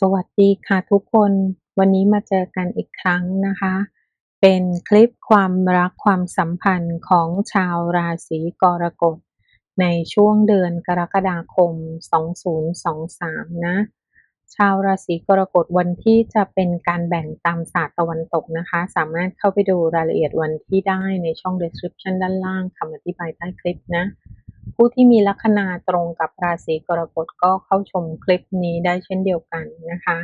สวัสดีค่ะทุกคนวันนี้มาเจอกันอีกครั้งนะคะ เป็นคลิปความรักความสัมพันธ์ของชาวราศีกรกฎ ในช่วงเดือนกรกฎาคม 2023 นะ ชาวราศีกรกฎวันที่จะเป็นการแบ่งตามศาสตร์ตะวันตกนะคะ สามารถเข้าไปดูรายละเอียดวันที่ได้ในช่อง description ด้านล่างคำอธิบายใต้คลิปนะ ผู้ที่มีลัคนาตรงกับราศีกรกฎก็เข้าชมคลิปนี้ได้เช่นเดียวกันนะคะ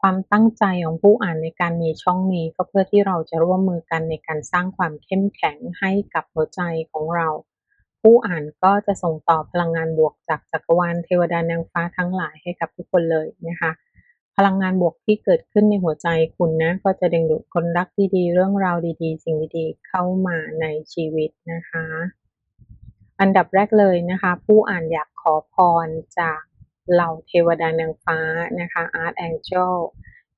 ความตั้งใจของผู้อ่านในการมีช่องนี้ก็เพื่อที่เราจะร่วมมือกันในการสร้างความเข้มแข็งให้กับหัวใจของเรา ผู้อ่านก็จะส่งต่อพลังงานบวกจากจักรวาลเทวดานางฟ้าทั้งหลายให้กับทุกคนเลยนะคะพลังงานบวกที่เกิดขึ้นในหัวใจคุณนะ ก็จะดึงดูดคนรักดีๆ เรื่องราวดีๆ สิ่งดีๆ เข้ามาในชีวิตนะคะ อันดับแรกเลยนะคะ ผู้อ่านอยากขอพรจากเหล่าเทวดานางฟ้านะคะ Art Angel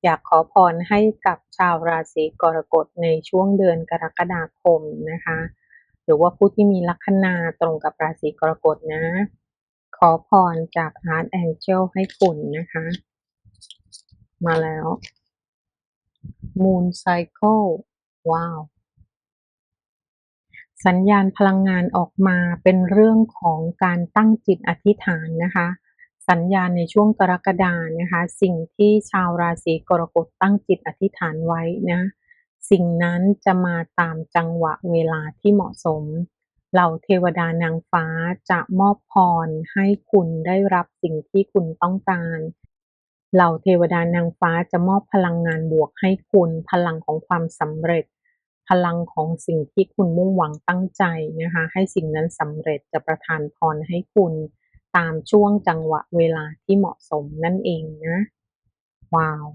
อยากขอพรให้กับชาวราศีกรกฎในช่วงเดือนกรกฎาคมนะคะ หรือว่าผู้ที่มีลัคนาตรงกับราศีกรกฎนะ ขอพรจาก Art Angel ให้คุณนะคะ มาแล้ว Moon Cycle ว้าว สัญญาณพลังงานออกมาเป็นเรื่องของการตั้งจิตอธิษฐานนะคะ สัญญาณในช่วงกรกฎานะคะ สิ่งที่ชาวราศีกรกฎตั้งจิตอธิษฐานไว้นะสิ่งนั้นจะมาตามจังหวะเวลาที่เหมาะสม เหล่าเทวดานางฟ้าจะมอบพรให้คุณได้รับสิ่งที่คุณต้องการ เหล่าเทวดานางฟ้าจะมอบพลังงานบวกให้คุณพลังของความสำเร็จ พลังของสิ่งที่คุณมุ่งหวังตั้งใจนะคะ ให้สิ่งนั้นสำเร็จจะประทานพรให้คุณตามช่วงจังหวะเวลาที่เหมาะสมนั่นเองนะ ว้าว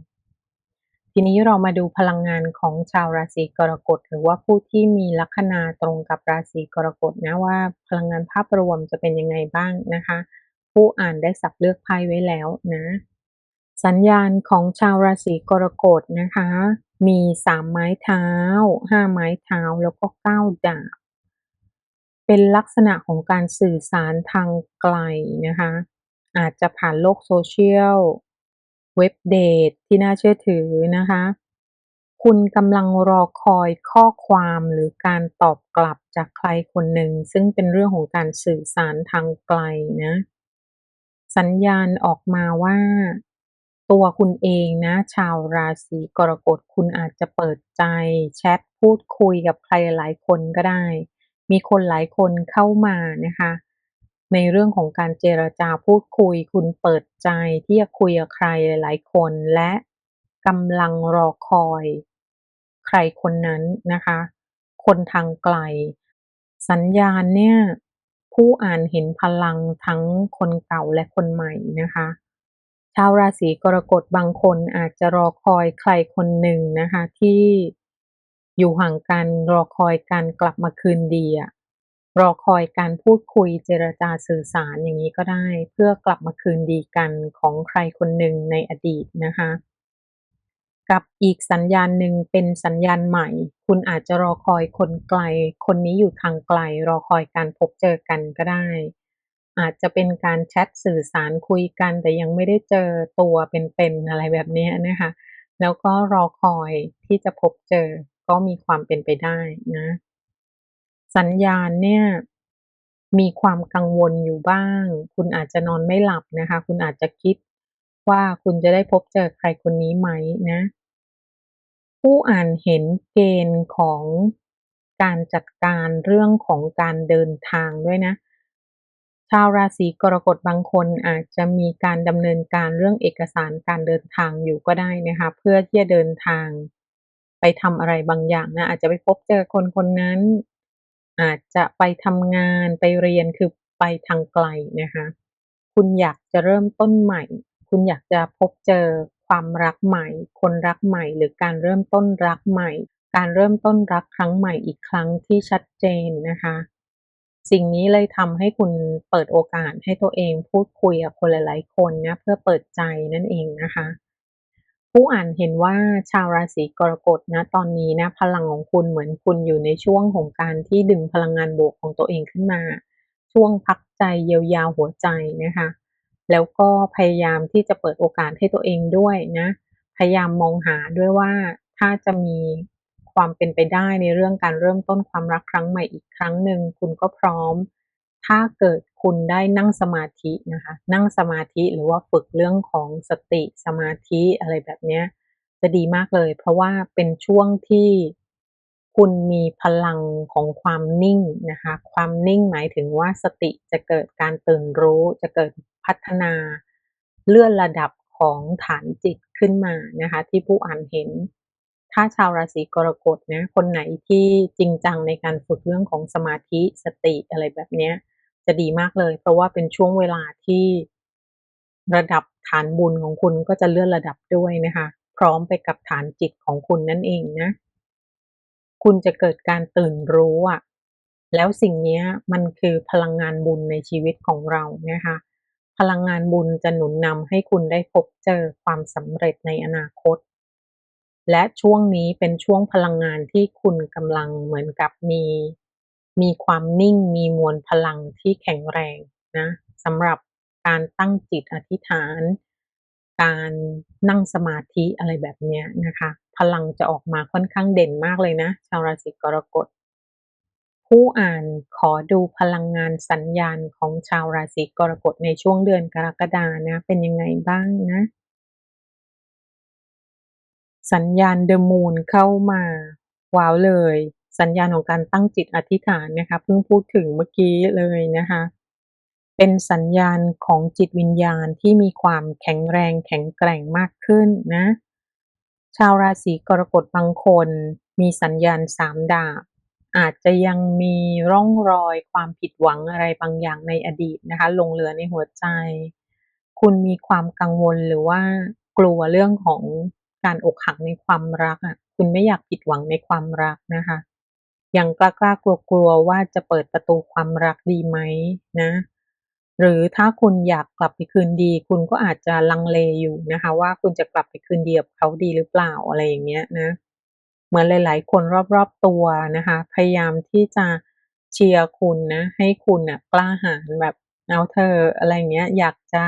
ทีนี้เรามาดูพลังงานของชาวราศีกรกฎหรือว่าผู้ที่มีลัคนาตรงกับราศีกรกฎนะว่าพลังงานภาพรวมจะเป็นยังไงบ้างนะคะ ผู้อ่านได้สับเลือกไพ่ไว้แล้วนะ สัญญาณของชาวราศีกรกฎนะคะ มีสามไม้เท้าห้าไม้เท้าแล้วก็เก้าดาบ เป็นลักษณะของการสื่อสารทางไกลนะคะ อาจจะผ่านโลกโซเชียล เว็บเดทที่น่าเชื่อถือนะคะ คุณกำลังรอคอยข้อความหรือการตอบกลับจากใครคนหนึ่ง ซึ่งเป็นเรื่องของการสื่อสารทางไกลนะ สัญญาณออกมาว่า ตัวคุณเองนะ ชาวราศีกรกฎคุณอาจจะเปิดใจแชทพูดคุยกับใครหลายคนก็ได้ มีคนหลายคนเข้ามานะคะ ในเรื่องของการเจรจาพูดคุย คุณเปิดใจที่จะคุยกับใครหลายคน และกำลังรอคอย ใครคนนั้นนะคะ คนทางไกล สัญญาณเนี่ยผู้อ่านเห็นพลังทั้งคนเก่าและคนใหม่นะคะาวราศีกรกฎบางคนอาจจะรอคอยใครคนหนึ่งนะคะ ที่อยู่ห่างกันรอคอยการกลับมาคืนดีอะรอคอยการพูดคุยเจรจาสื่อสารอย่างนี้ก็ได้ เพื่อกลับมาคืนดีกันของใครคนหนึ่งในอดีตนะคะ กับอีกสัญญาณหนึ่งเป็นสัญญาณใหม่ คุณอาจจะรอคอยคนไกล คนนี้อยู่ทางไกล รอคอยการพบเจอกันก็ได้ อาจจะเป็นการแชทสื่อสารคุยกัน แต่ยังไม่ได้เจอตัวเป็นๆอะไรแบบนี้นะคะ แล้วก็รอคอยที่จะพบเจอก็มีความเป็นไปได้นะ สัญญาณเนี่ยมีความกังวลอยู่บ้าง คุณอาจจะนอนไม่หลับนะคะ คุณอาจจะคิดว่าคุณจะได้พบเจอใครคนนี้ไหมนะ ผู้อ่านเห็นเกณฑ์ของการจัดการเรื่องของการเดินทางด้วยนะ ชาวราศีกรกฎบางคนอาจจะมีการดำเนินการเรื่องเอกสารการเดินทางอยู่ก็ได้นะคะเพื่อที่จะเดินทาง ไปทำอะไรบางอย่างนะอาจจะไปพบเจอคนคนนั้น อาจจะไปทำงานไปเรียนคือไปทางไกลนะคะคุณอยากจะเริ่มต้นใหม่ คุณอยากจะพบเจอความรักใหม่ คนรักใหม่ หรือการเริ่มต้นรักใหม่ การเริ่มต้นรักครั้งใหม่อีกครั้งที่ชัดเจนนะคะ สิ่งนี้เลยทำให้คุณเปิดโอกาสให้ตัวเองพูดคุยกับคนหลายๆคนนะเพื่อเปิดใจนั่นเองนะคะ ผู้อ่านเห็นว่าชาวราศีกรกฎนะตอนนี้นะพลังของคุณเหมือนคุณอยู่ในช่วงของการที่ดึงพลังงานบวกของตัวเองขึ้นมา ช่วงพักใจเยียวยาหัวใจนะคะ แล้วก็พยายามที่จะเปิดโอกาสให้ตัวเองด้วยนะ พยายามมองหาด้วยว่าถ้าจะมี ความเป็นไปได้ในเรื่องการเริ่มต้นความรักครั้งใหม่อีกครั้งหนึ่งคุณก็พร้อม ถ้าเกิดคุณได้นั่งสมาธินะคะ นั่งสมาธิหรือว่าฝึกเรื่องของสติสมาธิอะไรแบบเนี้ยจะดีมากเลย เพราะว่าเป็นช่วงที่คุณมีพลังของความนิ่งนะคะ ความนิ่งหมายถึงว่าสติจะเกิดการตื่นรู้ จะเกิดพัฒนาเลื่อนระดับของฐานจิตขึ้นมานะคะ ที่ผู้อ่านเห็น ถ้าชาวราศีกรกฎนะคนไหนที่จริงจังในการฝึกเรื่องของสมาธิสติอะไรแบบเนี้ย จะดีมากเลย เพราะว่าเป็นช่วงเวลาที่ระดับฐานบุญของคุณก็จะเลื่อนระดับด้วยนะคะ พร้อมไปกับฐานจิตของคุณนั่นเองนะ คุณจะเกิดการตื่นรู้อะแล้วสิ่งนี้มันคือพลังงานบุญในชีวิตของเรานะคะ พลังงานบุญจะหนุนนำให้คุณได้พบเจอความสำเร็จในอนาคต และช่วงนี้เป็นช่วงพลังงานที่คุณกำลังเหมือนกับมี มีความนิ่งมีมวลพลังที่แข็งแรงนะสำหรับการตั้งจิตอธิษฐาน การนั่งสมาธิอะไรแบบนี้นะคะ พลังจะออกมาค่อนข้างเด่นมากเลยนะ ชาวราศีกรกฎผู้อ่านขอดูพลังงานสัญญาณของชาวราศีกรกฎในช่วงเดือนกรกฎานะ เป็นยังไงบ้างนะ สัญญาณเดอะมูนเข้ามาว้าวเลย สัญญาณของการตั้งจิตอธิษฐานนะคะเพิ่งพูดถึงเมื่อกี้เลยนะคะเป็นสัญญาณของจิตวิญญาณที่มีความแข็งแรงแข็งแกร่งมากขึ้นนะ ชาวราศีกรกฎบางคนมีสัญญาณสามดาบอาจจะยังมีร่องรอยความผิดหวังอะไรบางอย่างในอดีตนะคะลงเหลือในหัวใจ คุณมีความกังวลหรือว่ากลัวเรื่องของ การอกหักในความรักอะ คุณไม่อยากผิดหวังในความรักนะคะ ยังกล้ากล้ากลัวกลัวว่าจะเปิดประตูความรักดีไหมนะ หรือถ้าคุณอยากกลับไปคืนดี คุณก็อาจจะลังเลอยู่นะคะ ว่าคุณจะกลับไปคืนดีกับเขาดีหรือเปล่าอะไรอย่างเงี้ยนะ เหมือนหลาย ๆ คนรอบๆตัวนะคะ พยายามที่จะเชียร์คุณนะ ให้คุณน่ะกล้าหาญแบบเอาเธออะไรเงี้ย อยากจะ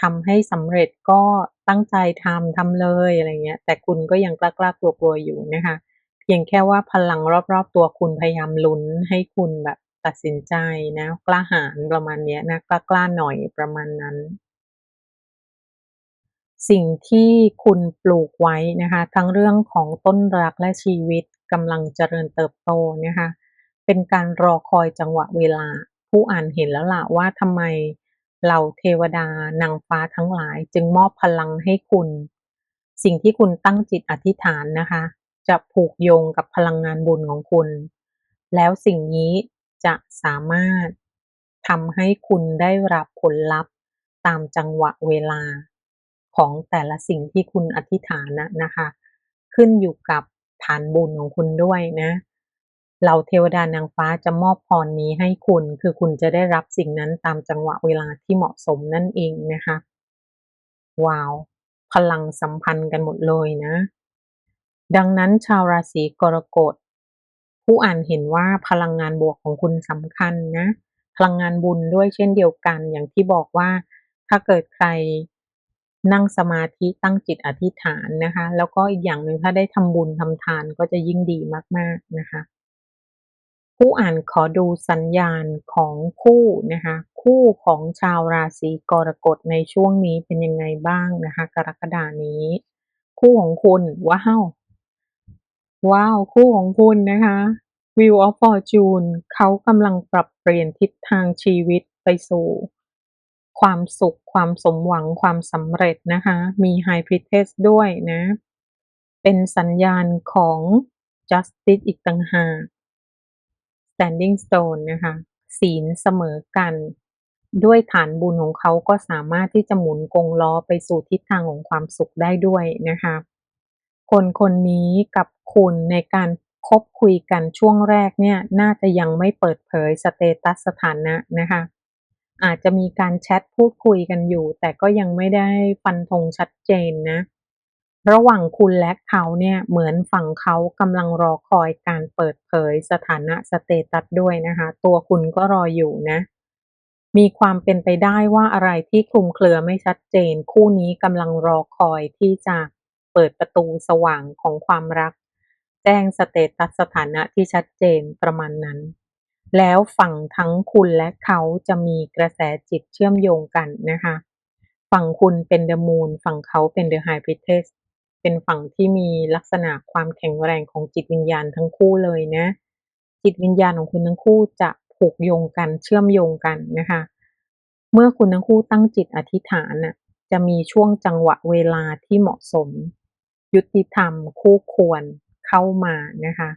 ทำให้สำเร็จก็ตั้งใจทำทำเลยอะไรเงี้ย แต่คุณก็ยังกล้ากล้ากลัวกลัวอยู่นะคะ เพียงแค่ว่าพลังรอบๆ ตัวคุณพยายามลุ้นให้คุณแบบตัดสินใจนะ กล้าหาญประมาณนี้นะกล้ากล้าหน่อยประมาณนั้น สิ่งที่คุณปลูกไว้นะคะ ทั้งเรื่องของต้นรักและชีวิตกำลังเจริญเติบโตนะคะ เป็นการรอคอยจังหวะเวลา ผู้อ่านเห็นแล้วล่ะว่าทำไม เหล่าเทวดานางฟ้าทั้งหลายจึงมอบพลังให้คุณ สิ่งที่คุณตั้งจิตอธิษฐานนะคะ จะผูกโยงกับพลังงานบุญของคุณ แล้วสิ่งนี้จะสามารถทำให้คุณได้รับผลลัพธ์ตามจังหวะเวลาของแต่ละสิ่งที่คุณอธิษฐานนะนะคะ ขึ้นอยู่กับฐานบุญของคุณด้วยนะ เราเทวดานางฟ้าจะมอบพรนี้ให้คุณ คือคุณจะได้รับสิ่งนั้นตามจังหวะเวลาที่เหมาะสมนั่นเองนะคะ ว้าว พลังสัมพันธ์กันหมดเลยนะ ดังนั้นชาวราศีกรกฎ ผู้อ่านเห็นว่าพลังงานบวกของคุณสำคัญนะ พลังงานบุญด้วยเช่นเดียวกัน อย่างที่บอกว่า ถ้าเกิดใครนั่งสมาธิตั้งจิตอธิษฐานนะคะ แล้วก็อีกอย่างหนึ่งถ้าได้ทำบุญทำทานก็จะยิ่งดีมาก ๆนะคะ ผู้อ่านขอดูสัญญาณของคู่นะคะคู่ของชาวราศีกรกฎในช่วงนี้เป็นยังไงบ้างนะคะกรกฎานี้ คู่ของคุณว้าวว้าวคู่ของคุณนะคะ Wheel of Fortune เขากำลังปรับเปลี่ยนทิศทางชีวิตไปสู่ ความสุขความสมหวังความสำเร็จนะคะมี High Priestess ด้วยนะ เป็นสัญญาณของ Justice อีกต่างหาก Standing Stone นะคะศีลเสมอกัน ด้วยฐานบุญของเขาก็สามารถที่จะหมุนกงล้อไปสู่ทิศทางของความสุขได้ด้วยนะคะคนคนนี้กับคุณในการคบคุยกันช่วงแรกเนี่ยน่าจะยังไม่เปิดเผยสเตตัสสถานะนะคะอาจจะมีการแชทพูดคุยกันอยู่ แต่ก็ยังไม่ได้ฟันธงชัดเจนนะ ระหว่างคุณและเขาเนี่ยเหมือนฝั่งเขากำลังรอคอยการเปิดเผยสถานะสเตตัสด้วยนะคะ ตัวคุณก็รออยู่นะ มีความเป็นไปได้ว่าอะไรที่คลุมเครือไม่ชัดเจน คู่นี้กำลังรอคอยที่จะเปิดประตูสว่างของความรัก แจ้งสเตตัสสถานะที่ชัดเจนประมาณนั้น แล้วฝั่งทั้งคุณและเขาจะมีกระแสจิตเชื่อมโยงกันนะคะ ฝั่งคุณเป็นเดอะมูนฝั่งเขาเป็นเดอะไฮบริเทส เป็นฝั่งที่มีลักษณะความแข็งแรงของจิตวิญญาณทั้งคู่เลยนะ จิตวิญญาณของคุณทั้งคู่จะผูกโยงกันเชื่อมโยงกันนะคะ เมื่อคุณทั้งคู่ตั้งจิตอธิษฐานน่ะจะมีช่วงจังหวะเวลาที่เหมาะสม ยุติธรรมคู่ควรเข้ามานะคะ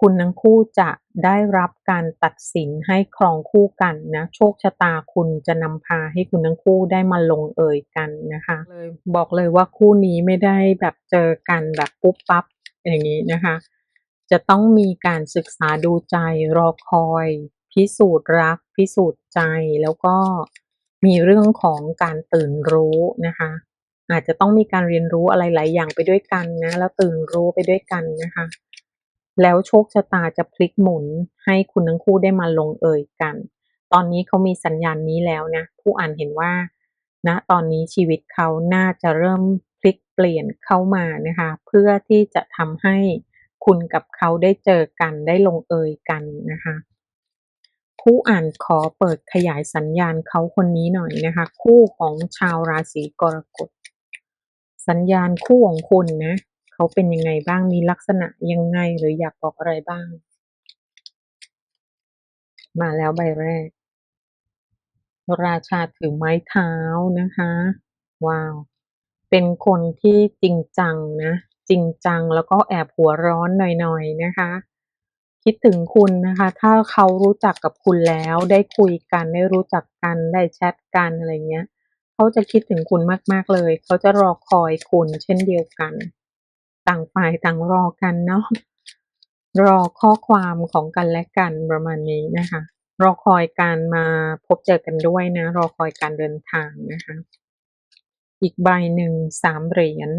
คุณทั้งคู่จะได้รับการตัดสินให้ครองคู่กันนะโชคชะตาคุณจะนำพาให้คุณทั้งคู่ได้มาลงเอยกันนะคะเลยบอกเลยว่าคู่นี้ไม่ได้แบบเจอกันแบบปุ๊บปั๊บอย่างนี้นะคะ จะต้องมีการศึกษาดูใจรอคอย พิสูจน์รัก พิสูจน์ใจแล้วก็มีเรื่องของการตื่นรู้นะคะอาจจะต้องมีการเรียนรู้อะไรหลายอย่างไปด้วยกันนะ แล้วตื่นรู้ไปด้วยกันนะคะ แล้วโชคชะตาจะพลิกหมุนให้คุณทั้งคู่ได้มาลงเอยกัน ตอนนี้เขามีสัญญาณนี้แล้วนะ ผู้อ่านเห็นว่าณนะตอนนี้ชีวิตเขาน่าจะเริ่มพลิกเปลี่ยนเข้ามานะคะ เพื่อที่จะทำให้คุณกับเขาได้เจอกันได้ลงเอยกันนะคะ ผู้อ่านขอเปิดขยายสัญญาณเขาคนนี้หน่อยนะคะ คู่ของชาวราศีกรกฎสัญญาณคู่ของคุณนะ เขาเป็นยังไงบ้าง มีลักษณะยังไงหรืออยากบอกอะไรบ้าง มาแล้วใบแรก ราชาถือไม้เท้านะคะ ว้าว เป็นคนที่จริงจังนะ จริงจังแล้วก็แอบหัวร้อนหน่อยๆนะคะคิดถึงคุณนะคะ ถ้าเขารู้จักกับคุณแล้วได้คุยกันได้รู้จักกันได้แชทกันอะไรเงี้ย เขาจะคิดถึงคุณมาก ๆ เลย เขาจะรอคอยคุณเช่นเดียวกัน ต่างฝ่ายต่างรอกันเนาะรอข้อความของกันและกันประมาณนี้นะคะ รอคอยการมาพบเจอกันด้วยนะ รอคอยการเดินทางนะคะ อีกใบหนึ่งสามเหรียญ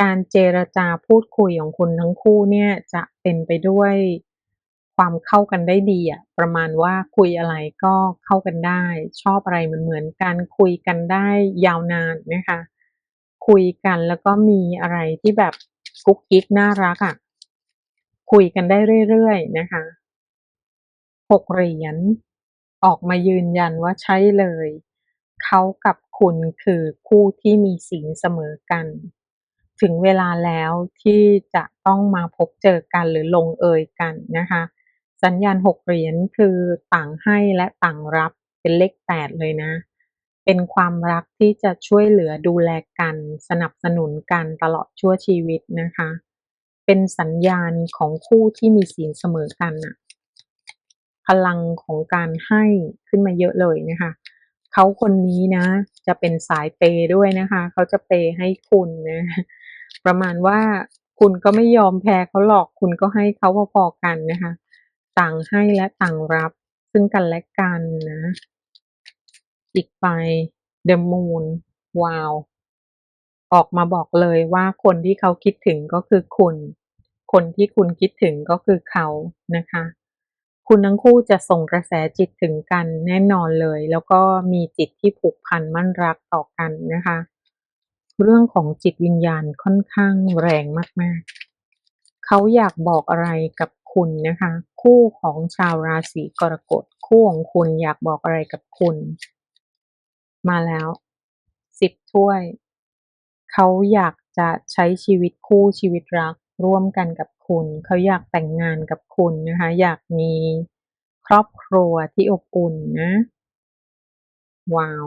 การเจรจาพูดคุยของคุณทั้งคู่เนี่ยจะเป็นไปด้วยความเข้ากันได้ดีอะประมาณว่าคุยอะไรก็เข้ากันได้ ชอบอะไรเหมือนๆกันคุยกันได้ยาวนานนะคะ คุยกันแล้วก็มีอะไรที่แบบ กุ๊กกิ๊กน่ารักอะคุยกันได้เรื่อยๆนะคะหกเหรียญออกมายืนยันว่าใช่เลย เขากับคุณคือคู่ที่มีศีลเสมอกัน ถึงเวลาแล้วที่จะต้องมาพบเจอกันหรือลงเอยกันนะคะ สัญญาณหกเหรียญคือต่างให้และต่างรับเป็นเลขแปดเลยนะ เป็นความรักที่จะช่วยเหลือดูแลกัน สนับสนุนกันตลอดชั่วชีวิตนะคะ เป็นสัญญาณของคู่ที่มีศีลเสมอกันน่ะพลังของการให้ขึ้นมาเยอะเลยนะคะเขาคนนี้นะ จะเป็นสายเปย์ด้วยนะคะเขาจะเปย์ให้คุณนะประมาณว่าคุณก็ไม่ยอมแพ้เขาหรอกคุณก็ให้เขาพอๆกันนะคะ ต่างให้และต่างรับซึ่งกันและกันนะ อีกใบ The Moon ว้าวออกมาบอกเลยว่าคนที่เขาคิดถึงก็คือคุณ คนที่คุณคิดถึงก็คือเขานะคะ คุณทั้งคู่จะส่งกระแสจิตถึงกันแน่นอนเลย แล้วก็มีจิตที่ผูกพันมั่นรักต่อกันนะคะ เรื่องของจิตวิญญาณค่อนข้างแรงมากๆ เขาอยากบอกอะไรกับคุณนะคะ คู่ของชาวราศีกรกฎคู่ของคุณอยากบอกอะไรกับคุณ มาแล้วสิบถ้วย เขาอยากจะใช้ชีวิตคู่ชีวิตรักร่วมกันกับคุณ เขาอยากแต่งงานกับคุณนะคะ อยากมีครอบครัวที่อบอุ่นนะ ว้าว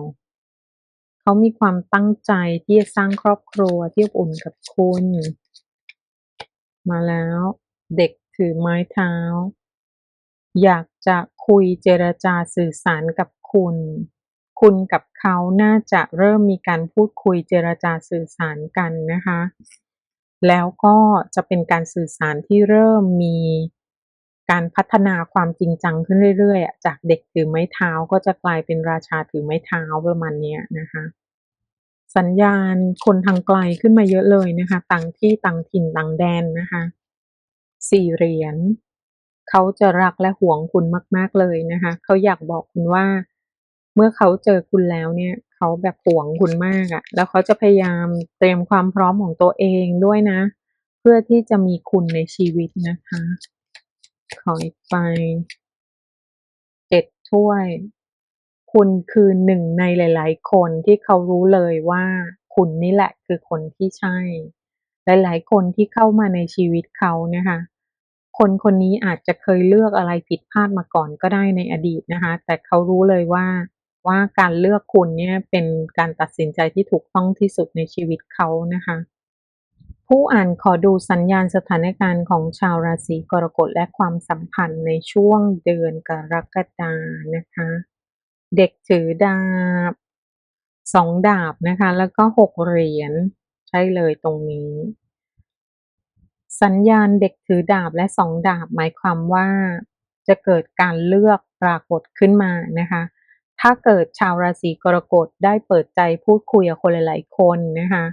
เขามีความตั้งใจที่จะสร้างครอบครัวที่อบอุ่นกับคุณ มาแล้ว เด็กถือไม้เท้า อยากจะคุยเจรจาสื่อสารกับคุณ คุณกับเขาน่าจะเริ่มมีการพูดคุยเจรจาสื่อสารกันนะคะ แล้วก็จะเป็นการสื่อสารที่เริ่มมีการพัฒนาความจริงจังขึ้นเรื่อยๆจากเด็กถือไม้เท้าก็จะกลายเป็นราชาถือไม้เท้าประมาณนี้นะคะ สัญญาณคนทางไกลขึ้นมาเยอะเลยนะคะ ต่างที่ต่างถิ่นต่างแดนนะคะสี่เหรียญเขาจะรักและหวงคุณมาก ๆเลยนะคะ เขาอยากบอกคุณว่า มื่อเขาเจอคุณแล้วเนี่ย เขาแบบหวงคุณมากอะแล้วเขาจะพยายามเตรียมความพร้อมของตัวเองด้วยนะ เพื่อที่จะมีคุณในชีวิตนะคะ ขออีกใบ7ถ้วย คุณคือหนึ่งในหลาย ๆ คนที่เขารู้เลยว่าคุณนี่แหละคือคนที่ใช่ หลาย ๆ คนที่เข้ามาในชีวิตเขานะคะ คนคนนี้อาจจะเคยเลือกอะไรผิดพลาดมาก่อนก็ได้ในอดีตนะคะ แต่เขารู้เลยว่า ว่าการเลือกคุณเนี่ยเป็นการตัดสินใจที่ถูกต้องที่สุดในชีวิตเขานะคะ ผู้อ่านขอดูสัญญาณสถานการณ์ของชาวราศีกรกฎและความสัมพันธ์ในช่วงเดือนกรกฎานะคะ เด็กถือดาบ2ดาบนะคะ แล้วก็6เหรียญใช่เลยตรงนี้ สัญญาณเด็กถือดาบและ2ดาบหมายความว่าจะเกิดการเลือกปรากฏขึ้นมานะคะ ถ้าเกิดชาวราศีกรกฎได้เปิดใจพูดคุยกับคนหลาย ๆ คนนะคะ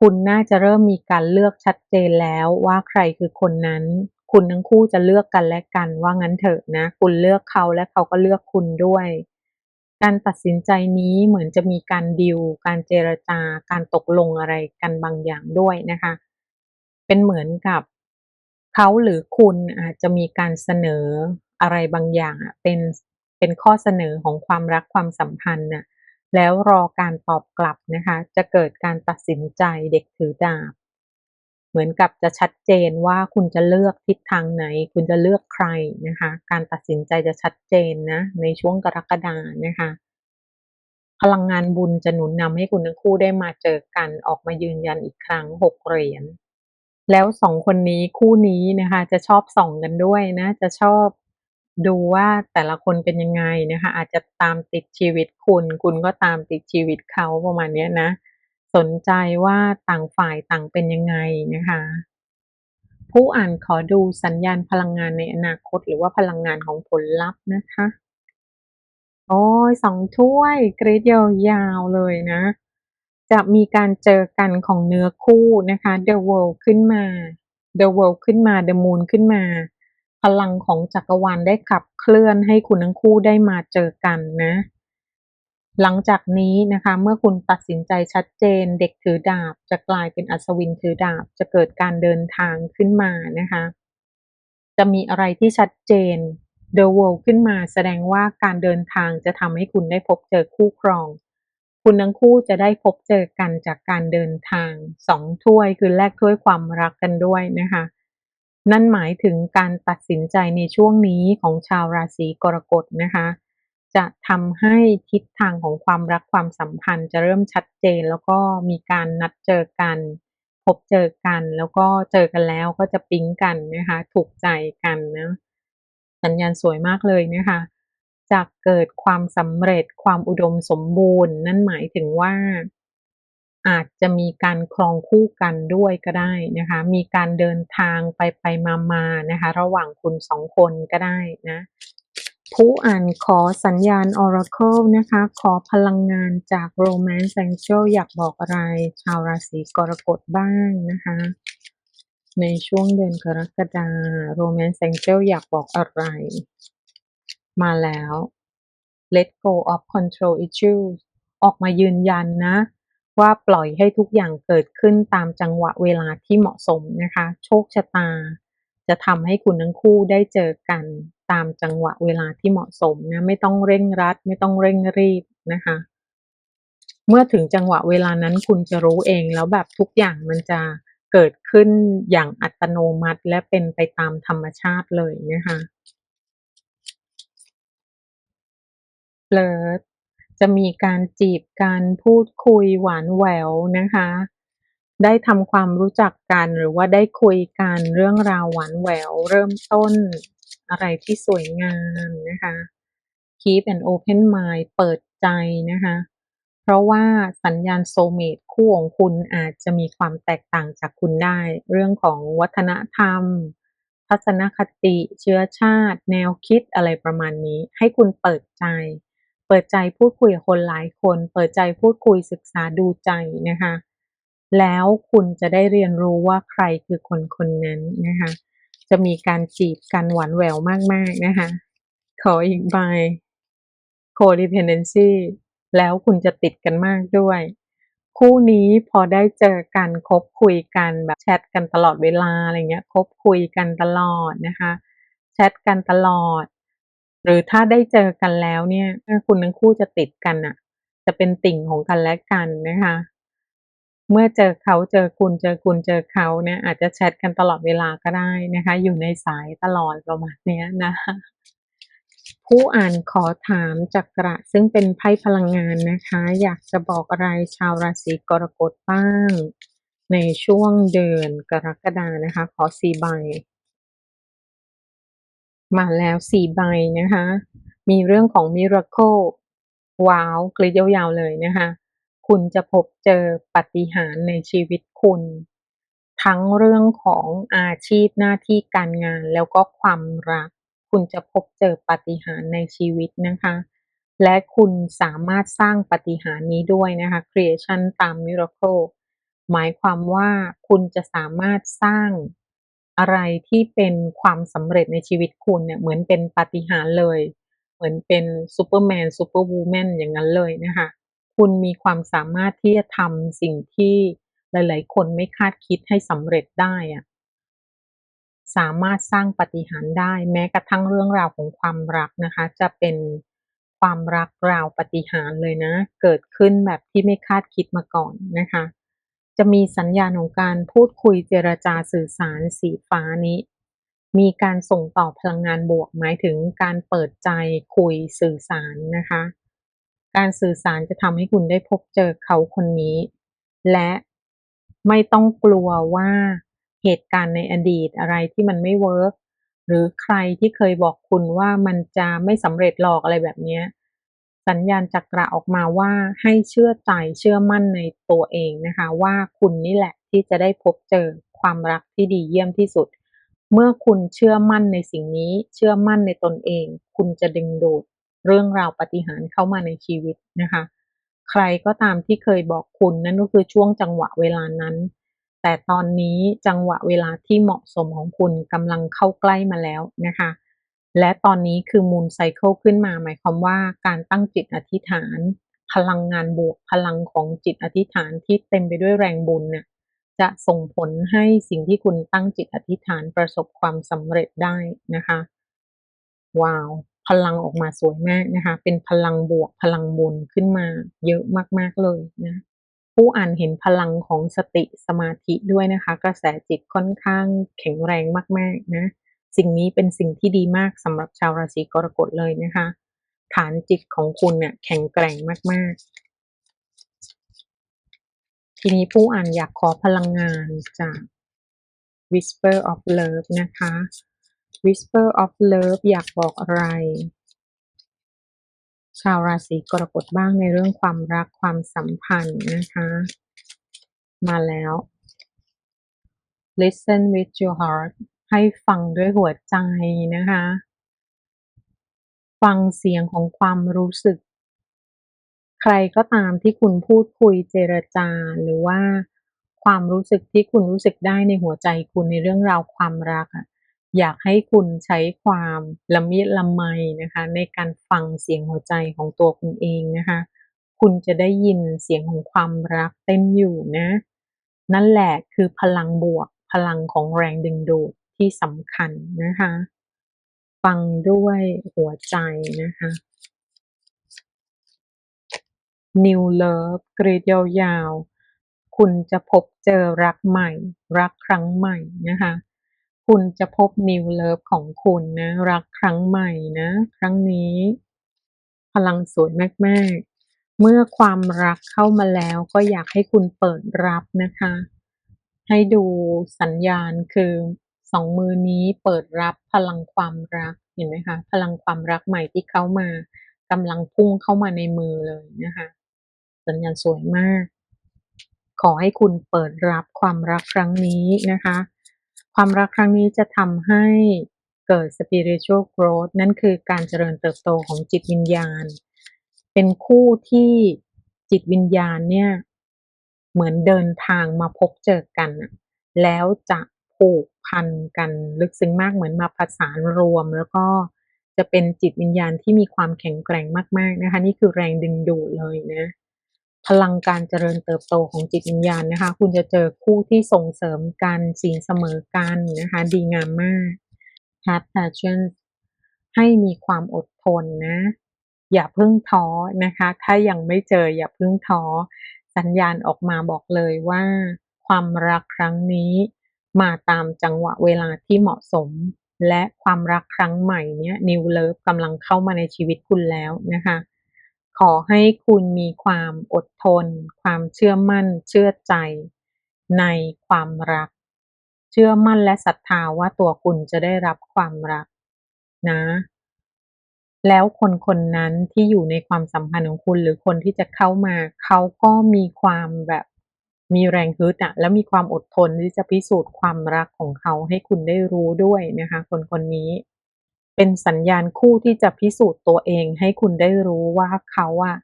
คุณน่าจะเริ่มมีการเลือกชัดเจนแล้วว่าใครคือคนนั้น คุณทั้งคู่จะเลือกกันและกันว่างั้นเถอะนะ คุณเลือกเขาและเขาก็เลือกคุณด้วย การตัดสินใจนี้เหมือนจะมีการดีลการเจรจา การตกลงอะไรกันบางอย่างด้วยนะคะ เป็นเหมือนกับเขาหรือคุณอาจจะมีการเสนออะไรบางอย่างเป็น เป็นข้อเสนอของความรักความสัมพันธ์น่ะแล้วรอการตอบกลับนะคะ จะเกิดการตัดสินใจเด็กถือดาบ เหมือนกับจะชัดเจนว่าคุณจะเลือกทิศทางไหน คุณจะเลือกใครนะคะ การตัดสินใจจะชัดเจนนะ ในช่วงกรกฎานะคะ พลังงานบุญจะหนุนนำให้คุณทั้งคู่ได้มาเจอกันออกมายืนยันอีกครั้ง6เหรียญแล้ว2คนนี้คู่นี้นะคะ จะชอบส่องกันด้วยนะ จะชอบ ดูว่าแต่ละคนเป็นยังไงนะคะ อาจจะตามติดชีวิตคุณ คุณก็ตามติดชีวิตเขาประมาณเนี้ยนะ สนใจว่าต่างฝ่ายต่างเป็นยังไงนะคะ ผู้อ่านขอดูสัญญาณพลังงานในอนาคต หรือว่าพลังงานของผลลัพธ์นะคะ โอ๊ย2ถ้วยกรีดยาวๆเลยนะ จะมีการเจอกันของเนื้อคู่นะคะ The World ขึ้นมา The World ขึ้นมา The Moon ขึ้นมา พลังของจักรวาลได้ขับเคลื่อนให้คุณทั้งคู่ได้มาเจอกันนะ หลังจากนี้นะคะ เมื่อคุณตัดสินใจชัดเจน เด็กถือดาบ จะกลายเป็นอัศวินถือดาบ จะเกิดการเดินทางขึ้นมานะคะ จะมีอะไรที่ชัดเจน The World ขึ้นมาแสดงว่าการเดินทางจะทำให้คุณได้พบเจอคู่ครอง คุณทั้งคู่จะได้พบเจอกันจากการเดินทาง2ถ้วยคือแลกถ้วยความรักกันด้วยนะคะ นั่นหมายถึงการตัดสินใจในช่วงนี้ของชาวราศีกรกฎนะคะ จะทำให้ทิศทางของความรักความสัมพันธ์จะเริ่มชัดเจน แล้วก็มีการนัดเจอกัน พบเจอกัน แล้วก็เจอกันแล้วก็จะปิ๊งกันนะคะ ถูกใจกันนะสัญญาณสวยมากเลยนะคะจะเกิดความสำเร็จความอุดมสมบูรณ์ นั่นหมายถึงว่า อาจจะมีการครองคู่กันด้วยก็ได้นะคะ มีการเดินทางไปๆมาๆนะคะ ระหว่างคุณ2คนก็ได้นะผู้อ่านขอสัญญาณ Oracle นะคะ ขอพลังงานจาก Romance Angel อยากบอกอะไร ชาวราศีกรกฎบ้างนะคะ ในช่วงเดือนกรกฎาคม Romance Angel อยากบอกอะไร มาแล้ว Let go of control issues ออกมายืนยันนะ ว่าปล่อยให้ทุกอย่างเกิดขึ้นตามจังหวะเวลาที่เหมาะสมนะคะ โชคชะตา จะทำให้คุณทั้งคู่ได้เจอกันตามจังหวะเวลาที่เหมาะสมนะไม่ต้องเร่งรัด ไม่ต้องเร่งรีบนะคะ เมื่อถึงจังหวะเวลานั้นคุณจะรู้เองแล้วแบบทุกอย่างมันจะเกิดขึ้นอย่างอัตโนมัติและเป็นไปตามธรรมชาติเลยนะคะเลิร์ต จะมีการจีบกันพูดคุยหวานแหววนะคะ ได้ทำความรู้จักกันหรือว่าได้คุยกันเรื่องราวหวานแหวว เริ่มต้นอะไรที่สวยงามนะคะ Keep an open mind เปิดใจนะคะ เพราะว่าสัญญาณ Soulmate คู่ของคุณอาจจะมีความแตกต่างจากคุณได้ เรื่องของวัฒนธรรม ทัศนคติ เชื้อชาติ แนวคิดอะไรประมาณนี้ ให้คุณเปิดใจ เปิดใจพูดคุยกับคนหลายคน เปิดใจพูดคุยศึกษาดูใจนะคะ แล้วคุณจะได้เรียนรู้ว่าใครคือคนคนนั้นนะคะ จะมีการจีบกันหวานแหววมากๆนะคะ ขออีกใบ codependency แล้วคุณจะติดกันมากด้วย คู่นี้พอได้เจอกันคบคุยกันแบบแชตกันตลอดเวลาอะไรเงี้ยคบคุยกันตลอดนะคะ แชตกันตลอด หรือถ้าได้เจอกันแล้วเนี่ยคุณทั้งคู่จะติดกันอะจะเป็นติ่งของกันและกันนะคะ เมื่อเจอเขาเจอคุณเจอคุณเจอเขาเนี่ย อาจจะแชทกันตลอดเวลาก็ได้นะคะ อยู่ในสายตลอดประมาณนี้นะคะผู้อ่านขอถามจักระซึ่งเป็นไพ่พลังงานนะคะ อยากจะบอกอะไรชาวราศีกรกฎบ้าง ในช่วงเดือนกรกฎานะคะ ขอสี่ใบ มาแล้วสี่ใบนะคะ มีเรื่องของมิราเคิลว้าวกรีดยาวๆเลยนะคะ คุณจะพบเจอปาฏิหาริย์ในชีวิตคุณ ทั้งเรื่องของอาชีพหน้าที่การงานแล้วก็ความรัก คุณจะพบเจอปาฏิหาริย์ในชีวิตนะคะ และคุณสามารถสร้างปาฏิหาริย์นี้ด้วยนะคะ creation ตาม miracle หมายความว่าคุณจะสามารถสร้าง อะไรที่เป็นความสำเร็จในชีวิตคุณเนี่ย เหมือนเป็นปาฏิหาริย์เลย เหมือนเป็นซูเปอร์แมนซูเปอร์วูแมนอย่างนั้นเลยนะคะคุณมีความสามารถที่จะทำสิ่งที่หลาย ๆ คนไม่คาดคิดให้สำเร็จได้อะสามารถสร้างปาฏิหาริย์ได้แม้กระทั่งเรื่องราวของความรักนะคะ จะเป็นความรักราวปาฏิหาริย์เลยนะ เกิดขึ้นแบบที่ไม่คาดคิดมาก่อนนะคะ จะมีสัญญาณของการพูดคุยเจรจาสื่อสารสีฟ้านี้ มีการส่งต่อพลังงานบวกหมายถึงการเปิดใจคุยสื่อสารนะคะ การสื่อสารจะทำให้คุณได้พบเจอเขาคนนี้ และไม่ต้องกลัวว่าเหตุการณ์ในอดีตอะไรที่มันไม่เวิร์กหรือใครที่เคยบอกคุณว่ามันจะไม่สำเร็จหรอกอะไรแบบนี้ สัญญาณจักระออกมาว่าให้เชื่อใจเชื่อมั่นในตัวเองนะคะ ว่าคุณนี่แหละที่จะได้พบเจอความรักที่ดีเยี่ยมที่สุด เมื่อคุณเชื่อมั่นในสิ่งนี้ เชื่อมั่นในตนเอง คุณจะดึงดูดเรื่องราวปฏิหารเข้ามาในชีวิตนะคะ ใครก็ตามที่เคยบอกคุณนั่นก็คือช่วงจังหวะเวลานั้น แต่ตอนนี้จังหวะเวลาที่เหมาะสมของคุณกำลังเข้าใกล้มาแล้วนะคะ และตอนนี้คือมูนไซเคิลขึ้นมาหมายความว่าการตั้งจิตอธิษฐาน พลังงานบวกพลังของจิตอธิษฐานที่เต็มไปด้วยแรงบุญเนี่ยจะส่งผลให้สิ่งที่คุณตั้งจิตอธิษฐานประสบความสำเร็จได้นะคะ ว้าว พลังออกมาสวยมากนะคะ เป็นพลังบวกพลังบุญขึ้นมาเยอะมาก ๆ เลยนะผู้อ่านเห็นพลังของสติสมาธิด้วยนะคะ กระแสจิตค่อนข้างแข็งแรงมาก ๆ นะ สิ่งนี้เป็นสิ่งที่ดีมากสำหรับชาวราศีกรกฎเลยนะคะ ฐานจิตของคุณเนี่ยแข็งแกร่งมาก ๆ ทีนี้ผู้อ่านอยากขอพลังงานจาก Whisper of Love นะคะ Whisper of Love อยากบอกอะไร ชาวราศีกรกฎบ้างในเรื่องความรักความสัมพันธ์นะคะ มาแล้ว listen with your heart ให้ฟังด้วยหัวใจนะคะ ฟังเสียงของความรู้สึก ใครก็ตามที่คุณพูดคุยเจรจาหรือว่าความรู้สึกที่คุณรู้สึกได้ในหัวใจคุณในเรื่องราวความรักอยากให้คุณใช้ความละมิละไมนะคะ ในการฟังเสียงหัวใจของตัวคุณเองนะคะ คุณจะได้ยินเสียงของความรักเต้นอยู่นะ นั่นแหละคือพลังบวกพลังของแรงดึงดูด ที่สำคัญนะคะ ฟังด้วยหัวใจนะคะ New Love กรีดยาวๆ คุณจะพบเจอรักใหม่ รักครั้งใหม่นะคะ คุณจะพบนิวเลิฟของคุณนะ รักครั้งใหม่นะ ครั้งนี้ พลังสวยมากๆเมื่อความรักเข้ามาแล้วก็อยากให้คุณเปิดรับนะคะ ให้ดูสัญญาณคือ สองมือนี้เปิดรับพลังความรักเห็นไหมคะพลังความรักใหม่ที่เข้ามากำลังพุ่งเข้ามาในมือเลยนะคะสัญญาณสวยมาก ขอให้คุณเปิดรับความรักครั้งนี้นะคะ ความรักครั้งนี้จะทำให้เกิด spiritual growth นั่นคือการเจริญเติบโตของจิตวิญญาณ เป็นคู่ที่จิตวิญญาณเนี่ย เหมือนเดินทางมาพบเจอกัน แล้วจะ ผูกพันกันลึกซึ้งมากเหมือนมาผสานรวม แล้วก็จะเป็นจิตวิญญาณที่มีความแข็งแกร่งมาก ๆนะคะ นี่คือแรงดึงดูดเลยนะพลังการเจริญเติบโตของจิตวิญญาณนะคะ คุณจะเจอคู่ที่ส่งเสริมกันศีเสมอกันนะคะ ดีงามมาก Have patience ให้มีความอดทนนะ อย่าเพิ่งท้อนะคะ ถ้ายังไม่เจออย่าเพิ่งท้อ สัญญาณออกมาบอกเลยว่า ความรักครั้งนี้ มาตามจังหวะเวลาที่เหมาะสม และความรักครั้งใหม่เนี้ย New Love กำลังเข้ามาในชีวิตคุณแล้วนะคะ ขอให้คุณมีความอดทน ความเชื่อมั่น เชื่อใจในความรัก เชื่อมั่นและศรัทธาว่าตัวคุณจะได้รับความรักนะ แล้วคนคนนั้นที่อยู่ในความสัมพันธ์ของคุณหรือคนที่จะเข้ามา เขาก็มีความแบบ มีแรงฮึดอะแล้วมีความอดทนที่จะพิสูจน์ความรักของเขาให้คุณได้รู้ด้วยนะคะ คนคนนี้ เป็นสัญญาณคู่ที่จะพิสูจน์ตัวเองให้คุณได้รู้ว่าเขาอะ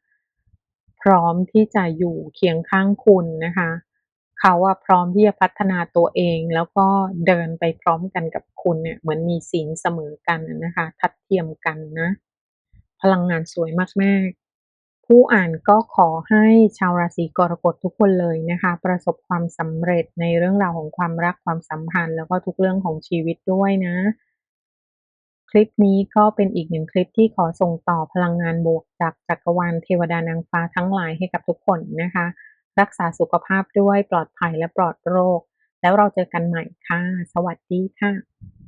พร้อมที่จะอยู่เคียงข้างคุณนะคะ เขาอะพร้อมที่จะพัฒนาตัวเอง แล้วก็เดินไปพร้อมกันกับคุณเนี่ยเหมือนมีศีลเสมอกันนะคะ ทัดเทียมกันนะ พลังงานสวยมากๆ ผู้อ่านก็ขอให้ชาวราศีกรกฎทุกคนเลยนะคะ ประสบความสำเร็จในเรื่องราวของความรักความสัมพันธ์ แล้วก็ทุกเรื่องของชีวิตด้วยนะ คลิปนี้ก็เป็นอีกหนึ่งคลิปที่ขอส่งต่อพลังงานบวกจากจักรวาลเทวดานางฟ้าทั้งหลายให้กับทุกคนนะคะ รักษาสุขภาพด้วยปลอดภัยและปลอดโรค แล้วเราเจอกันใหม่ค่ะ สวัสดีค่ะ